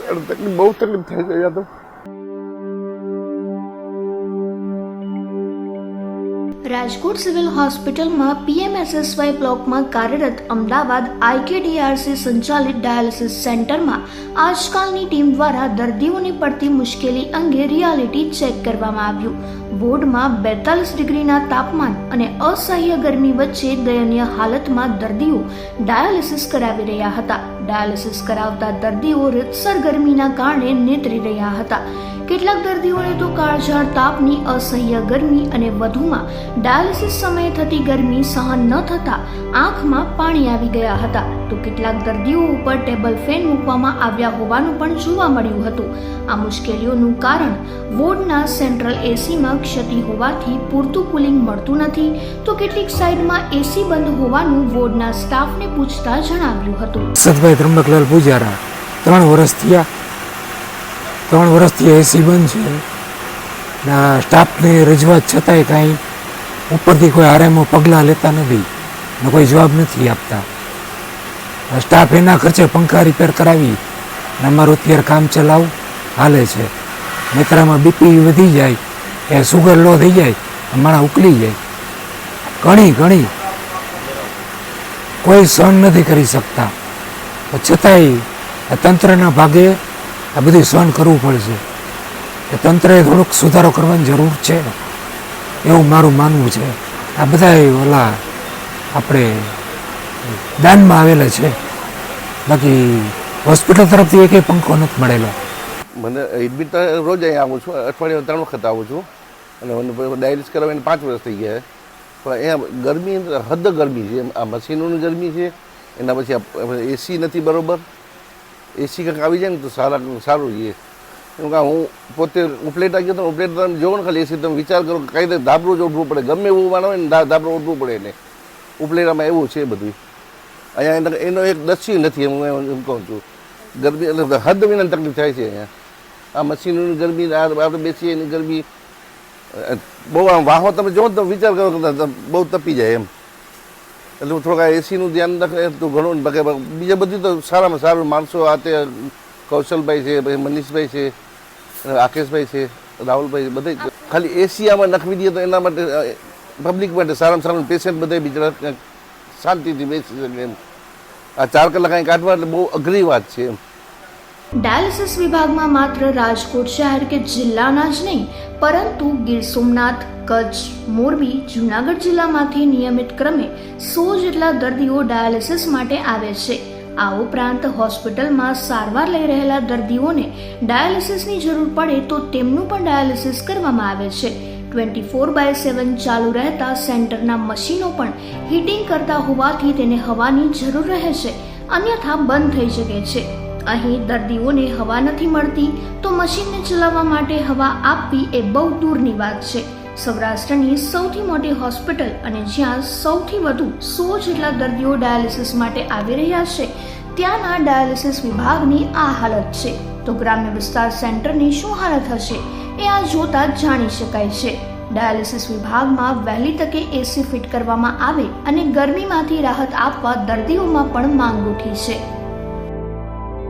તકલીફ બહુ તકલીફ થાય છે અહીંયા રાજકોટ સિવિલ હોસ્પિટલમાં પીએમએસએસવાય બ્લોકમાં કાર્યરત અમદાવાદ આઈકેડીઆરસી સંચાલિત ડાયાલિસિસ સેન્ટરમાં આજકાલની ટીમ દ્વારા દર્દીઓને પડતી મુશ્કેલી અંગે રિયાલિટી ચેક કરવામાં આવ્યું. વોર્ડમાં બેતાલીસ ડિગ્રીના તાપમાન અને અસહ્ય ગરમી વચ્ચે દયનીય હાલતમાં દર્દીઓ ડાયાલિસિસ કરાવી રહ્યા હતા. ડાયાલિસિસ કરાવતા દર્દીઓ રીતસર ગરમીના કારણે નેતરી રહ્યા હતા. કેટલાક દર્દીઓને તો કાળઝાળ તાપની, અસહ્ય ગરમી અને વધુમાં ડાયાલિસિસ સમયે થતી ગરમી સહન ન થતા આંખમાં પાણી આવી ગયા હતા. તો કેટલાક દર્દીઓ ઉપર ટેબલ ફેન મૂકવામાં આવ્યા હોવાનું પણ જોવા મળ્યું હતું. આ મુશ્કેલીઓનું કારણ વોર્ડના સેન્ટ્રલ એસીમાં ક્ષતિ હોવાથી પૂરતું કુલિંગ મળતું નથી. તો કેટલીક સાઈડમાં એસી બંધ હોવાનું વોર્ડના સ્ટાફને પૂછતા જણાવ્યું હતું. સતભાઈ ત્રંબકલાલ પૂજારા, ત્રણ વર્ષ થયા ત્રણ વર્ષથી એસી બંધ છે. ને સ્ટાફની રજૂઆત છતાંય કાંઈ ઉપરથી કોઈ આરામો પગલાં લેતા નથી ને કોઈ જવાબ નથી આપતા. સ્ટાફ એના ખર્ચે પંખા રિપેર કરાવી ને અમારું અત્યારે કામ ચલાવ, હાલે છે. નેત્રામાં બીપી વધી જાય, કે સુગર લો થઈ જાય માણા ઉકલી જાય. ઘણી ઘણી. કોઈ સહન નથી કરી શકતા. છતાંય તંત્રના ભાગે આ બધું સહન કરવું પડશે. કે તંત્રએ થોડોક સુધારો કરવાની જરૂર છે. એવું મારું માનવું છે. આ બધા ઓલા આપણે દાનમાં આવેલા છે. બાકી હોસ્પિટલ તરફથી એકેય પંખો નથી મળેલો. મને એડમિટ રોજ અહીં આવું છું. અઠવાડિયામાં ત્રણ વખત આવું છું. અને મને ડાયાલિસ કરાવીને પાંચ વર્ષ થઈ ગયા પણ અહીંયા ગરમી, હદ ગરમી છે. આ મશીનોની ગરમી છે. એના પછી એસી નથી બરોબર. એસી કંઈક આવી જાય ને તો સારા સારું રહીએ કેમ કે હું પોતે ઉપલેટા ગયો તો ઉપલેટા તમે જોવો ને ખાલી, એસી તમે વિચાર કરો કઈ રીતે ધાબરું જ ઉઠવું પડે. ગમે એવું માનો ને ધાબરું ઉઠવું પડે એને. ઉપલેટામાં એવું છે બધું અહીંયા એનો એક દસ્યુ નથી હું એમ કહું છું. ગરમી એટલે હદ વિના તકલીફ થાય છે અહીંયા. આ મશીનોની ગરમી આપણે બેસીએ એની ગરમી બહુ આમ વાહો તમે જો તો વિચાર કરો બહુ તપી જાય એમ. એટલે હું થોડુંક એસીનું ધ્યાન રાખે, તો ઘણું બાકી બીજા બધું તો સારામાં સારું. માણસો આ તે કૌશલભાઈ છે, પછી મનીષભાઈ છે રાકેશભાઈ છે, રાહુલભાઈ છે, બધે ખાલી એસી આમાં નખવી દઈએ તો એના માટે પબ્લિક માટે સારામાં સારું પેશન્ટ બધા બીજા શાંતિથી બેસી શકે એમ. આ ચાર કલાક અહીં કાઢવા એટલે બહુ અઘરી વાત છે એમ. ડાયાલિસિસ વિભાગમાં માત્ર રાજકોટ શહેર કે જિલ્લાના જ નહીં, પરંતુ ગીર સોમનાથ કચ્છ, મોરબી, જૂનાગઢ જિલ્લામાંથી નિયમિત ક્રમે સો જેટલા દર્દીઓ ડાયાલિસિસ માટે આવે છે. આ ઉપરાંત હોસ્પિટલમાં સારવાર લઈ રહેલા દર્દીઓને ડાયાલિસિસની જરૂર પડે તો તેમનું પણ ડાયાલિસિસ કરવામાં આવે છે. ટ્વેન્ટી ફોર બાય સેવન ચાલુ રહેતા સેન્ટરના મશીનો પણ હીટિંગ કરતા હોવાથી તેને હવાની જરૂર રહે છે, અન્યથા બંધ થઈ શકે છે. અહીં દર્દીઓને હવા નથી મળતી તો મશીનને ચલાવવા માટે હવા આપવી એ બહુ દૂરની વાત છે. સૌરાષ્ટ્રની સૌથી મોટી હોસ્પિટલ અને જ્યાં સૌથી વધુ સો જેટલા દર્દીઓ ડાયાલિસિસ માટે આવી રહ્યા છે, ત્યાંના ડાયાલિસિસ વિભાગની આ હાલત છે. તો ગ્રામ્ય વિસ્તાર સેન્ટરની શું હાલત હશે, એ આ જોતા જાણી શકાય છે. ડાયાલિસિસ વિભાગમાં વહેલી તકે એસી ફિટ કરવામાં આવે અને ગરમીમાંથી રાહત આપવા દર્દીઓમાં પણ માંગ ઉઠી છે.